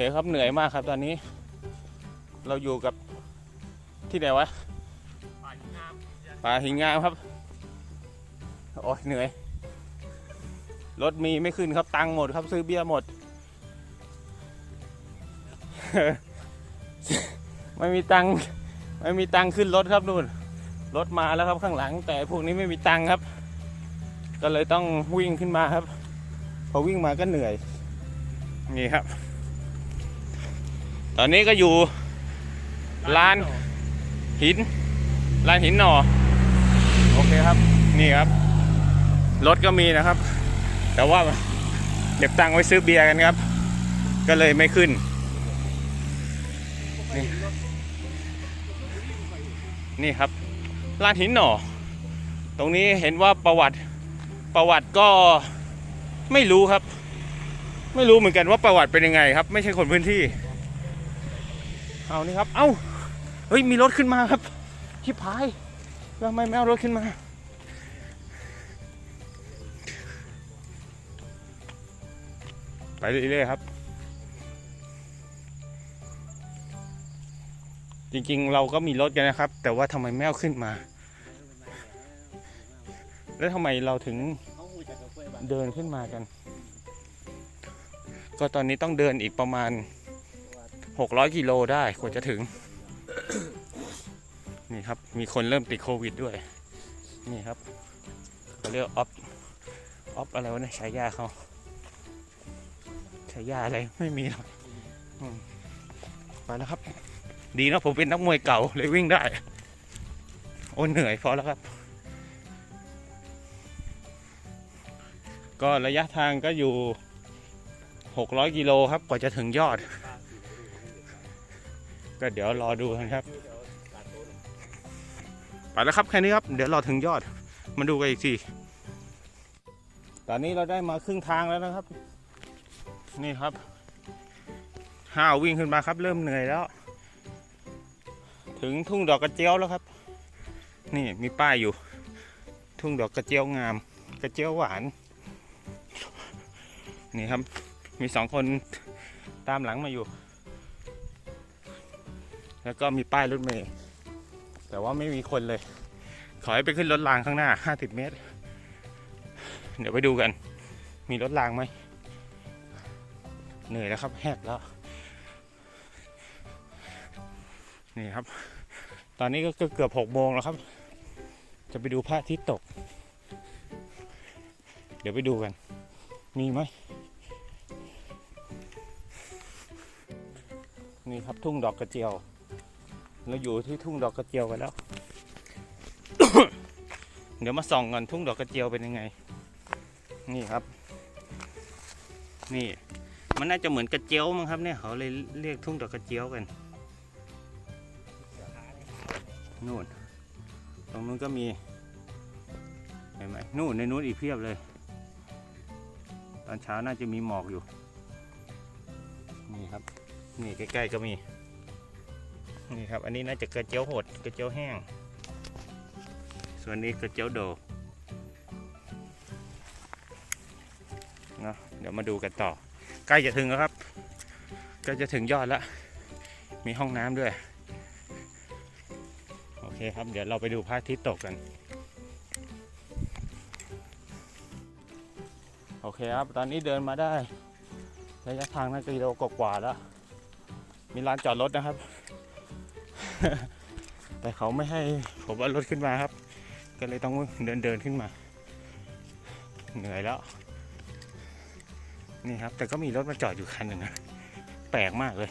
เคครับเหนื่อยมากครับตอนนี้ เราอยู่กับที่ไหนวะป่าหินงามป่าหินงามครับโอ้ยเหนื่อย รถมีไม่ขึ้นครับตังค์หมดครับซื้อเบียร์หมด ไม่มีตังค์ไม่มีตังค์ขึ้นรถครับนู่นรถมาแล้วครับข้างหลัง แต่พวกนี้ไม่มีตังค์ครับ ก็เลยต้องวิ่งขึ้นมาครับ พอวิ่งมาก็เหนื่อยนี่ครับ ตอนนี้ก็อยู่ร้านหินร้านหินหนอโอเคครับ นี่ครับ รถก็มีนะครับ แต่ว่าเก็บตังค์ไว้ซื้อเบียร์กันครับ ก็เลยไม่ขึ้นนี่นี่ครับร้านหินหนอตรงนี้เห็นว่าประวัติประวัติก็ไม่รู้ครับ ไม่รู้เหมือนกันว่าประวัติเป็นยังไงครับ ไม่ใช่คนพื้นที่ เอานี่ครับ เอ้า เฮ้ย มีรถขึ้นมาครับชิบหายแล้วทำไมไม่เอารถขึ้นมา ไปเรื่อยๆครับ จริงๆ เราก็มีรถกันนะครับ แต่ว่าทำไมไม่เอาขึ้นมา แล้วทำไมเราถึงเดินขึ้นมากัน ก็ตอนนี้ต้องเดินอีกประมาณ 600กิโลได้กว่าจะถึง นี่ครับ มีคนเริ่มติดโควิดด้วย นี่ครับเขาเรียกออฟออฟอะไรวะเนี่ยใช้ยาเขาใช้ยาอะไรไม่มีหรอกมไปแล้วครับ ดีนะผมเป็นนักมวยเก่าเลยวิ่งได้ โอ้เหนื่อยพอแล้วครับ ก็ระยะทางก็อยู่ 600 กิโลครับกว่าจะถึงยอด ก็เดี๋ยวรอดูกันครับ ไปแล้วครับแค่นี้ครับ เดี๋ยวรอถึงยอด มาดูกันอีกที ตอนนี้เราได้มาครึ่งทางแล้วนะครับ นี่ครับห้าววิ่งขึ้นมาครับ เริ่มเหนื่อยแล้ว ถึงทุ่งดอกกระเจียวแล้วครับ นี่มีป้ายอยู่ ทุ่งดอกกระเจียวงาม กระเจียวหวาน นี่ครับ มีสองคนตามหลังมาอยู่ แล้วก็มีป้ายรถเมล์แต่ว่าไม่มีคนเลย ขอให้ไปขึ้นรถรางข้างหน้า 50 เมตร เดี๋ยวไปดูกัน มีรถรางไหมเหนื่อยแล้วครับ แหกแล้ว นี่ครับ ตอนนี้ก็เกือบหกโมงแล้วครับ จะไปดูพระอาทิตย์ตก เดี๋ยวไปดูกัน มีไหม นี่ครับทุ่งดอกกระเจียว เราอยู่ที่ทุ่งดอกกระเจียวกันแล้ว เดี๋ยวมาส่องกันทุ่งดอกกระเจียวเป็นยังไง นี่ครับ นี่ มันน่าจะเหมือนกระเจียวมั้งครับเนี่ยเขาเลยเรียกทุ่งดอกกระเจียวกันนู่น ตรงนู้นก็มี เห็นไหมนู่นในนู้นอีกเพียบเลย ตอนเช้าน่าจะมีหมอกอยู่ นี่ครับ นี่ใกล้ๆก็มี นี่ครับ อันนี้น่าจะกระเจียวหดกระเจียวแห้ง ส่วนนี้กระเจียวโดเนาะเดี๋ยวมาดูกันต่อ ใกล้จะถึงแล้วครับใกล้จะถึงยอดแล้ว มีห้องน้ำด้วย โอเคครับ เดี๋ยวเราไปดูพระอาทิตย์ตกกัน โอเคครับ ตอนนี้เดินมาได้ระยะทางน่าจะกิโลกว่าแล้ว มีร้านจอดรถนะครับ แต่เขาไม่ให้ผมเอารถขึ้นมาครับ ก็เลยต้องเดินเดินขึ้นมา เหนื่อยแล้ว นี่ครับ แต่ก็มีรถมาจอดอยู่คันหนึ่งนะแปลกมากเลย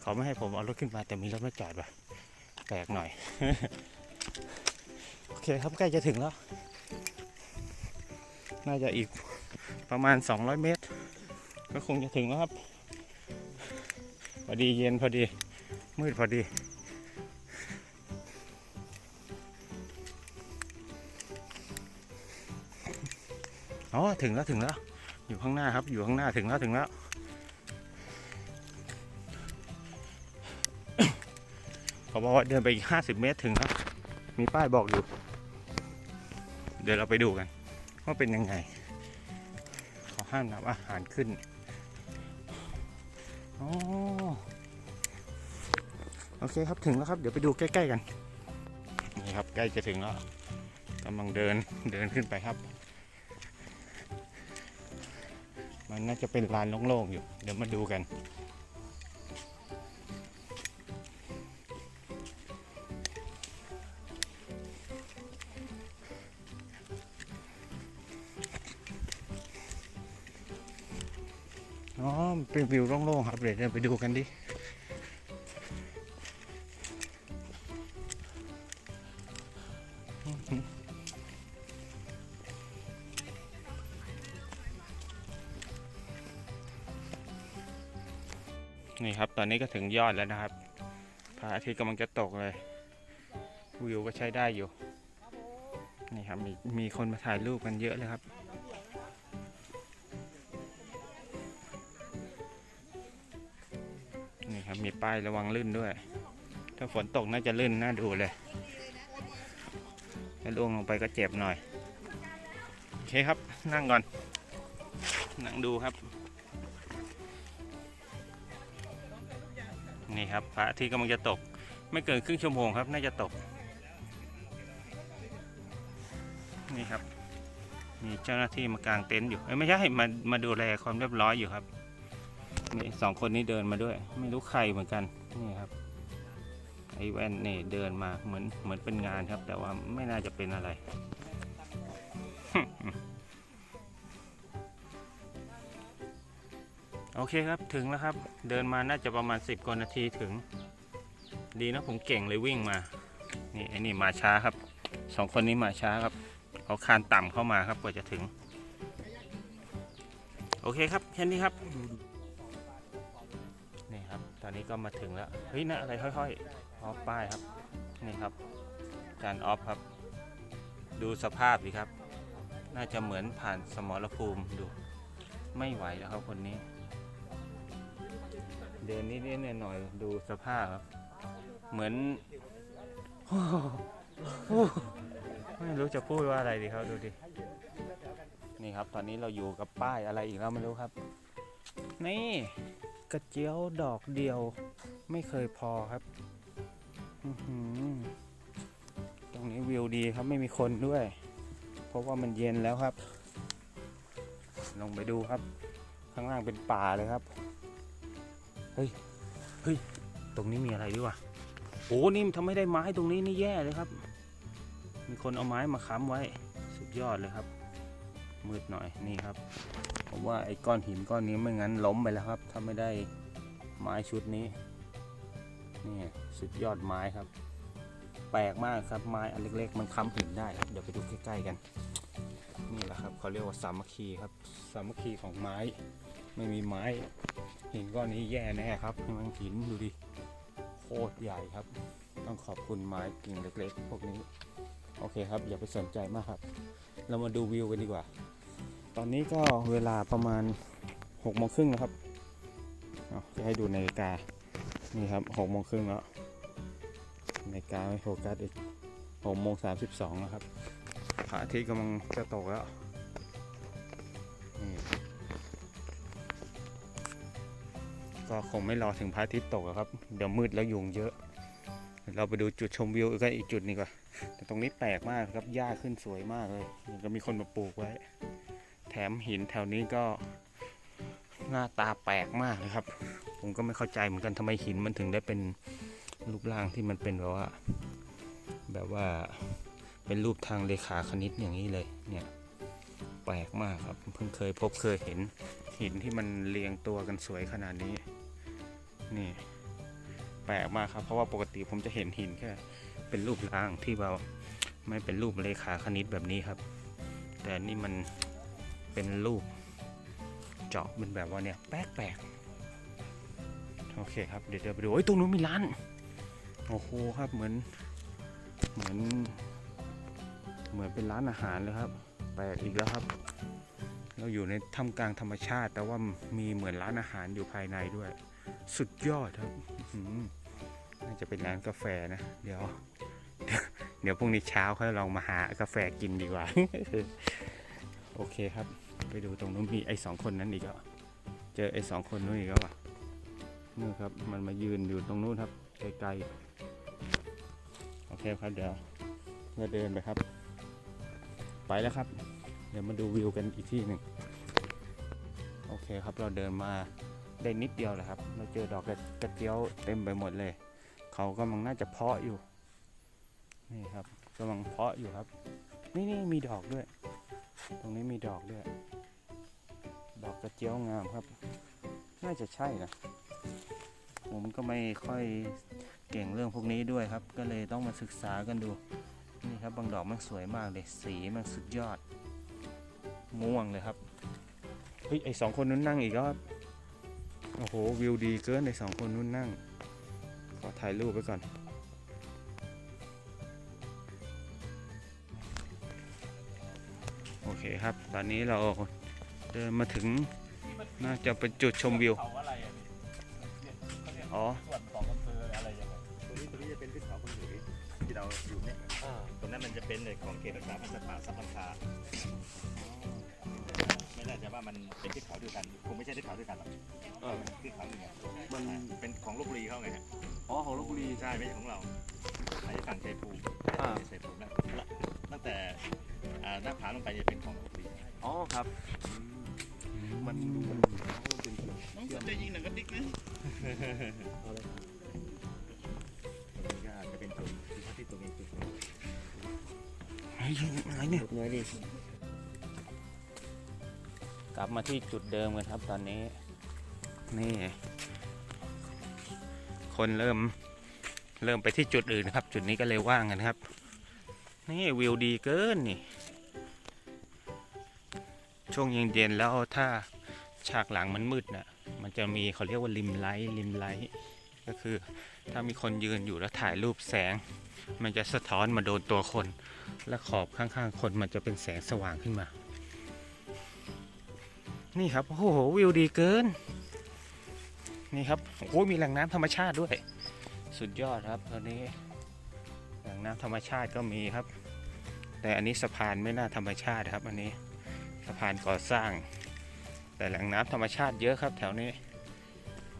เขาไม่ให้ผมเอารถขึ้นมา แต่มีรถมาจอดว่ะแปลกหน่อย โอเคครับใกล้จะถึงแล้ว น่าจะอีกประมาณ 200 เมตร ก็คงจะถึงแล้วครับ พอดีเย็นพอดี มืดพอดี อ๋อ ถึงแล้วถึงแล้ว อยู่ข้างหน้าครับ อยู่ข้างหน้าถึงแล้วถึงแล้ว เขาบอกว่าเดินไปอีก50เมตรถึงครับ มีป้ายบอกอยู่ เดี๋ยวเราไปดูกัน ว่าเป็นยังไง เขาห้ามนำอาหารขึ้น อ๋อ โอเคครับถึงแล้วครับเดี๋ยวไปดูใกล้ๆกันนี่ครับใกล้จะถึงแล้วกำลังเดินเดินขึ้นไปครับ มันน่าจะเป็นลานโล่งๆอยู่ เดี๋ยวมาดูกันอ๋อเป็นวิวโล่งๆครับเดี๋ยวไปดูกันดิ อนนี้ก็ถึงยอดแล้วนะครับพระอาทิตย์กำลังจะตกเลยวิวก็ใช้ได้อยู่ นี่ครับมีมีคนมาถ่ายรูปกันเยอะเลยครับ นี่ครับมีป้ายระวังลื่นด้วย ถ้าฝนตกน่าจะลื่นน่าดูเลยถ้าล่วงลงไปก็เจ็บหน่อย โอเคครับนั่งก่อน นั่งดูครับ ครับพระอาทิตย์กำลังจะตก ไม่เกินครึ่งชั่วโมงครับ น่าจะตก นี่ครับ มีเจ้าหน้าที่มากางเต็นท์อยู่ไม่ใช่มามาดูแลความเรียบร้อยอยู่ครับนี่สองคนนี้เดินมาด้วย ไม่รู้ใครเหมือนกันนี่ครับไอ้แว่นนี่เดินมาเหมือนเหมือนเป็นงานครับ แต่ว่าไม่น่าจะเป็นอะไร โอเคครับถึงแล้วครับ เดินมาน่าจะประมาณ 10กว่านาทีถึง ดีนะผมเก่งเลยวิ่งมา นี่ไอ้นี่มาช้าครับสองคนนี้มาช้าครับเขาคานต่ำเข้ามาครับกว่าจะถึง โอเคครับแค่นี้ครับนี่ครับ ตอนนี้ก็มาถึงแล้วเฮ้ยนะอะไรค่อยๆออฟป้ายครับนี่ครับจานออฟครับ ดูสภาพดิครับ น่าจะเหมือนผ่านสมรภูมิดู ไม่ไหวแล้วครับคนนี้ เดินนิดๆหน่อยๆดูสภาพครับเหมือนไม่รู้จะพูดว่าอะไรดีครับดูดิ นี่ครับ ตอนนี้เราอยู่กับป้ายอะไรอีกแล้วไม่รู้ครับ นี่กระเจียวดอกเดียว ไม่เคยพอครับตรงนี้วิวดีครับไม่มีคนด้วย เพราะว่ามันเย็นแล้วครับ ลงไปดูครับ ข้างล่างเป็นป่าเลยครับ เฮ้ย เฮ้ย ตรงนี้มีอะไรด้วยวะโอ้นี่ทำไม่ได้ไม้ตรงนี้นี่แย่เลยครับ มีคนเอาไม้มาค้ำไว้ สุดยอดเลยครับ มืดหน่อยนี่ครับ ผมว่าไอ้ก้อนหินก้อนนี้ไม่งั้นล้มไปแล้วครับ ถ้าไม่ได้ไม้ชุดนี้ นี่สุดยอดไม้ครับ แปลกมากครับไม้อันเล็ก ๆ มันค้ำหินได้เดี๋ยวไปดูใกล้ๆกัน นี่แหละครับเขาเรียกว่าสามัคคีครับ สามัคคีของไม้ ไม่มีไม้ หินก้อนนี้แย่แน่ครับมันหินดูดิโคตรใหญ่ครับ ต้องขอบคุณไม้กิ่งเล็กๆ พวกนี้ โอเคครับ อย่าไปสนใจมากครับ เรามาดูวิวกันดีกว่า ตอนนี้ก็เวลาประมาณหกโมงครึ่งนะครับจะให้ดูนาฬิกา นี่ครับหกโมงครึ่งแล้วนาฬิกาไม่โฟกัสอีกหกโมงสามสิบสองนะครับพระอาทิตย์กำลังจะตกแล้ว ก็คงไม่รอถึงพระอาทิตย์ตกครับ เดี๋ยวมืดแล้วยุงเยอะ เราไปดูจุดชมวิวกันอีกจุดนึงก่อนแต่ตรงนี้แปลกมากครับหญ้าขึ้นสวยมากเลยก็มีคนมาปลูกไว้ แถมหินแถวนี้ก็หน้าตาแปลกมากเลยครับ ผมก็ไม่เข้าใจเหมือนกันทำไมหินมันถึงได้เป็นรูปร่างที่มันเป็นแบบว่า แบบว่าเป็นรูปทางเลขาคณิตอย่างนี้เลยเนี่ยแปลกมากครับ เพิ่งเคยพบเคยเห็นหินที่มันเรียงตัวกันสวยขนาดนี้ นี่แปลกมากครับ เพราะว่าปกติผมจะเห็นหินแค่เป็นรูปร่างที่เราไม่เป็นรูปเลขาคณิตแบบนี้ครับ แต่นี่มันเป็นรูปเจาะเป็นแบบว่าเนี่ยแปลกๆโอเคครับเดี๋ยวเดินไปดูเอ้ยตรงนู้นมีร้านโอ้โหครับเหมือนเหมือน เหมือนเป็นร้านอาหารเลยครับ แปลกอีกแล้วครับ เราอยู่ในท่ามกลางธรรมชาติ แต่ว่ามีเหมือนร้านอาหารอยู่ภายในด้วย สุดยอดครับน่าจะเป็นร้านกาแฟนะ เดี๋ยว เดี๋ยวพรุ่งนี้เช้าค่อยลองมาหากาแฟกินดีกว่า โอเคครับ ไปดูตรงนู้นมีไอ้สองคนนั้นอีกแล้วเจอไอ้สองคนนู้นอีกแล้วอะนี่ครับ มันมายืนอยู่ตรงนู้นครับไกลๆ โอเคครับเดี๋ยวเราเดินไปครับ ไปแล้วครับ เดี๋ยวมาดูวิวกันอีกที่หนึ่งโอเคครับเราเดินมา ได้นิดเดียวแหละครับ เราเจอดอกกระกระเจียวเต็มไปหมดเลย เขากำลังน่าจะเพาะอยู่ นี่ครับกำลังเพาะอยู่ครับ นี่นี่มีดอกด้วย ตรงนี้มีดอกด้วย ดอกกระเจียวงามครับ น่าจะใช่นะ ผมก็ไม่ค่อยเก่งเรื่องพวกนี้ด้วยครับ ก็เลยต้องมาศึกษากันดู นี่ครับบางดอกมันสวยมากเลย สีมันสุดยอด ม่วงเลยครับ เฮ้ยไอสองคนนู้นนั่งอีกแล้วครับ โอ้โห วิวดีเกินไอสองคนนู้นนั่ง ขอถ่ายรูปไว้ก่อน โอเคครับ ตอนนี้เราเดินมาถึงน่าจะเป็นจุดชมวิวเขาอะไรอะเนี่ยเขาเรียกอ๋อ ส่วนของอำเภออะไรยังไงตรงนี้ตรงนี้จะเป็นที่เขาคนหลุยที่เราอยู่เนี่ยตรงนั้นมันจะเป็นในของเขตรักษาพันธุ์สัตว์ป่าซับพันธาไม่แน่ใจ ว่ามันเป็นที่เขาเดียวกันคงไม่ใช่ที่เขาเดียวกันหรอกมันที่เขาอื่นไงมันเป็นของลบบุรีเขาไงฮะอ๋อของลบบุรีใช่ไม่ใช่ของเราไอ้ฝั่งชัยภูมิอ่า ชัยภูมินะตั้งแต่อ่าหน้าผาลงไปจะเป็นของลบบุรีอ๋อครับมันดูมันเป็นน้องจะยิงหนังกระติกนะตรงนี้ก็อาจจะเป็นจุดที่พักที่ตรงนี้จุดเฮ้ยอะไรเนี่ยเนื้อดิก ลับมาที่จุดเดิมกันครับตอนนี้ นี่ คนเริ่มเริ่มไปที่จุดอื่นครับ จุดนี้ก็เลยว่างกันครับ นี่วิวดีเกินนี่ ช่วงเย็นๆแล้วถ้าฉากหลังมันมืดน่ะมันจะมีเขาเรียกว่าริมไลท์ริมไลท์ก็คือถ้ามีคนยืนอยู่แล้วถ่ายรูปแสง มันจะสะท้อนมาโดนตัวคน และขอบข้างๆ คนมันจะเป็นแสงสว่างขึ้นมา นี่ครับ โอ้โห วิวดีเกิน นี่ครับ โอ้ยมีแหล่งน้ำธรรมชาติด้วย สุดยอดครับตอนนี้ แหล่งน้ำธรรมชาติก็มีครับ แต่อันนี้สะพานไม่น่าธรรมชาติครับ อันนี้สะพานก่อสร้าง แต่แหล่งน้ำธรรมชาติเยอะครับ แถวนี้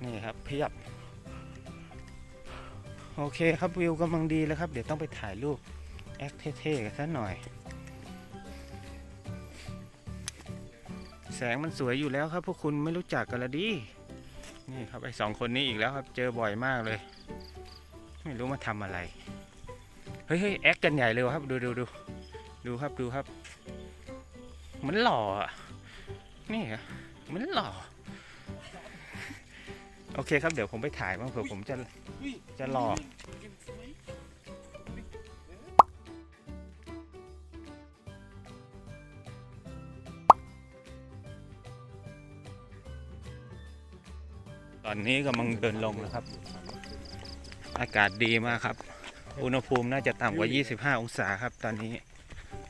นี่ครับเพียบ โอเคครับวิวกำลังดีแล้วครับ เดี๋ยวต้องไปถ่ายรูปแอคเท่ๆกันสักหน่อย งมันสวยอยู่แล้วครับ พวกคุณไม่รู้จักกันละดินี่ครับไอ้สองคนนี้อีกแล้วครับ เจอบ่อยมากเลย ไม่รู้มาทำอะไร เฮ้ยเฮ้ยแอคกันใหญ่เลยครับ ดูดูดูดูครับดูครับเหมันหล่ออะนี่อะเหมันหล่อ โอเคครับเดี๋ยวผมไปถ่ายบ้างเผื่อผมจะจะหล่อ นนี้กำลังเดินลงนะครับ อากาศดีมากครับ อุณหภูมิน่าจะต่ำกว่า 25 องศาครับ ตอนนี้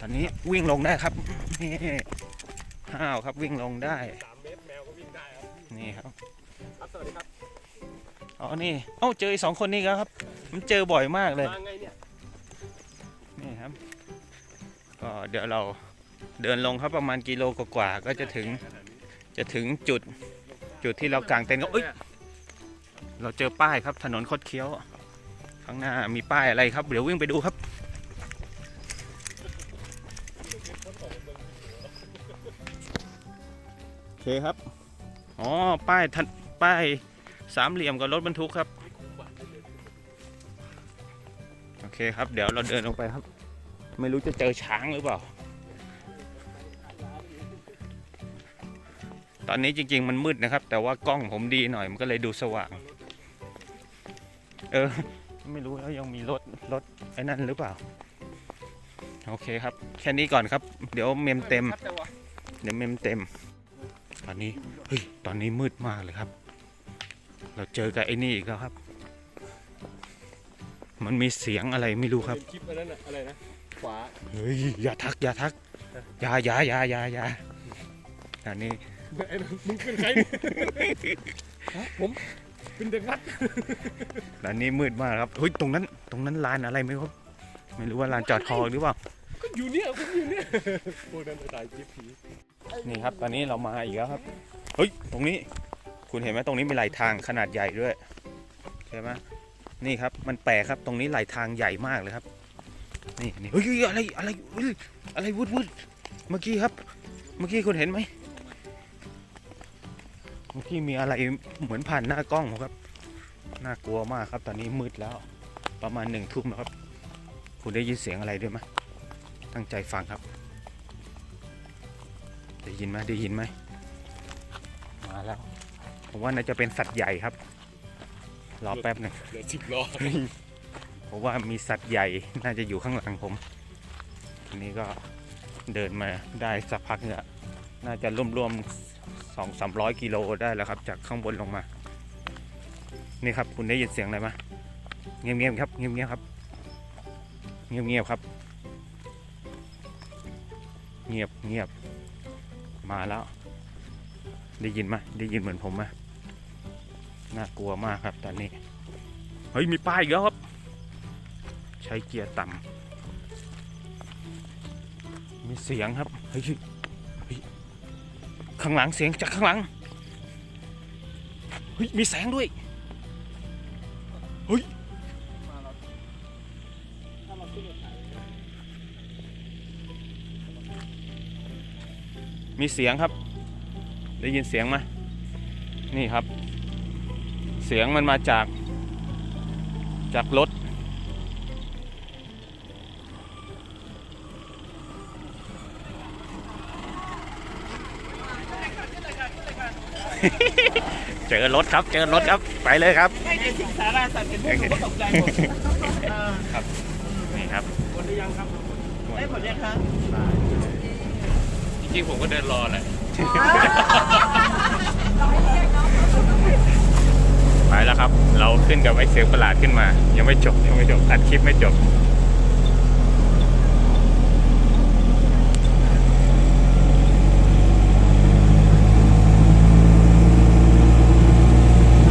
ตอนนี้วิ่งลงได้ครับนี่ห้าวครับวิ่งลงได้สามเมตรแมวก็วิ่งได้ครับนี่ครับครับสวัสดีครับอ๋อนี่เอ้าเจออีกสองคนนี้แล้วครับ มันเจอบ่อยมากเลยมาไงเนี่ยนี่ครับ ก็เดี๋ยวเราเดินลงครับประมาณกิโลกว่าๆก็จะถึงจะถึงจุดจุดที่เรากางเต็นท์ก็เอ้ย เราเจอป้ายครับถนนคดเคี้ยว ข้างหน้ามีป้ายอะไรครับ เดี๋ยววิ่งไปดูครับ โอเคครับ อ๋อ ป้ายทันป้ายสามเหลี่ยมกับรถบรรทุกครับ โอเคครับ เดี๋ยวเราเดินลงไปครับ ไม่รู้จะเจอช้างหรือเปล่า ตอนนี้จริง ๆ มันมืดนะครับ แต่ว่ากล้องผมดีหน่อยมันก็เลยดูสว่าง เออ ไม่รู้แล้วยังมีรถรถไอ้นั่นหรือเปล่า โอเคครับ แค่นี้ก่อนครับ เดี๋ยวเมมเต็มชัดแต่ว่าเดี๋ยวเมมเต็ม ตอนนี้ เฮ้ย ตอนนี้มืดมากเลยครับ เราเจอกับไอ้นี่อีกแล้วครับ มันมีเสียงอะไรไม่รู้ครับเป็นคลิปอันนั้นน่ะอะไรนะ ขวา เฮ้ย อย่าทัก อย่าทัก อย่าอย่าอย่าอย่าอย่าอันนี้ไอ้มึงเป็นใครเนี่ยฮะผม เป็นเด็กวัดร้านนี้มืดมากครับเฮ้ยตรงนั้น ตรงนั้นลานอะไรไหมครับ ไม่รู้ว่าลานจอดคอหรือเปล่า ก็อยู่เนี่ยผมอยู่เนี่ยพวกนั้นไปถ่ายคลิปผีนี่ครับ ตอนนี้เรามาอีกแล้วครับ เฮ้ย ตรงนี้โหคุณเห็นไหมตรงนี้มีไหลทางขนาดใหญ่ด้วย ใช่ไหมนี่ครับ มันแปลกครับ ตรงนี้ไหลทางใหญ่มากเลยครับ นี่นี่เฮ้ยอะไร อะไรเฮ้ยอะไรวุดวุดเมื่อกี้ครับ เมื่อกี้คุณเห็นไหม เมื่อกี้มีอะไรเหมือนผ่านหน้ากล้องผมครับ น่ากลัวมากครับ ตอนนี้มืดแล้ว ประมาณหนึ่งทุ่มแล้วครับ คุณได้ยินเสียงอะไรด้วยไหมตั้งใจฟังครับ ได้ยินไหมได้ยินไหมมาแล้ว ผมว่าน่าจะเป็นสัตว์ใหญ่ครับ รอแป๊บหนึ่งเหลือสิบล้อผมว่ามีสัตว์ใหญ่น่าจะอยู่ข้างหลังผมทีนี้ก็เดินมาได้สักพักเนี่ยน่าจะรวมๆ สองสามร้อยกิโลได้แล้วครับ จากข้างบนลงมา นี่ครับคุณได้ยินเสียงอะไรไหมเงียบๆครับเงียบๆครับ เงียบๆครับ เงียบเงียบมาแล้ว ได้ยินไหมได้ยินเหมือนผมไหมน่ากลัวมากครับตอนนี้ เฮ้ยมีป้ายอีกแล้วครับ ใช้เกียร์ต่ำมีเสียงครับเฮ้ย ข้างหลังเสียงจากข้างหลังเฮ้ยมีแสงด้วยเฮ้ยมีเสียงครับ ได้ยินเสียงไหมนี่ครับ เสียงมันมาจากจากรถ เจอรถครับ เจอรถครับ ไปเลยครับไม่ได้สิงสาราสัตว์เป็นพวกผมก็ตกใจหมดอ่านี่ครับหมดหรือยังครับได้หมดยังครับจริงๆผมก็เดินรอแหละไปแล้วครับ เราขึ้นกับไอ้เสียงประหลาดขึ้นมา ยังไม่จบยังไม่จบอัดคลิปไม่จบ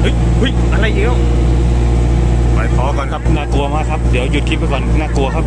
เฮ้ยอะไรอียวไปพอก่อนครับน่ากลัวมากครับ เดี๋ยวหยุดคลิปไปก่อนน่ากลัวครับ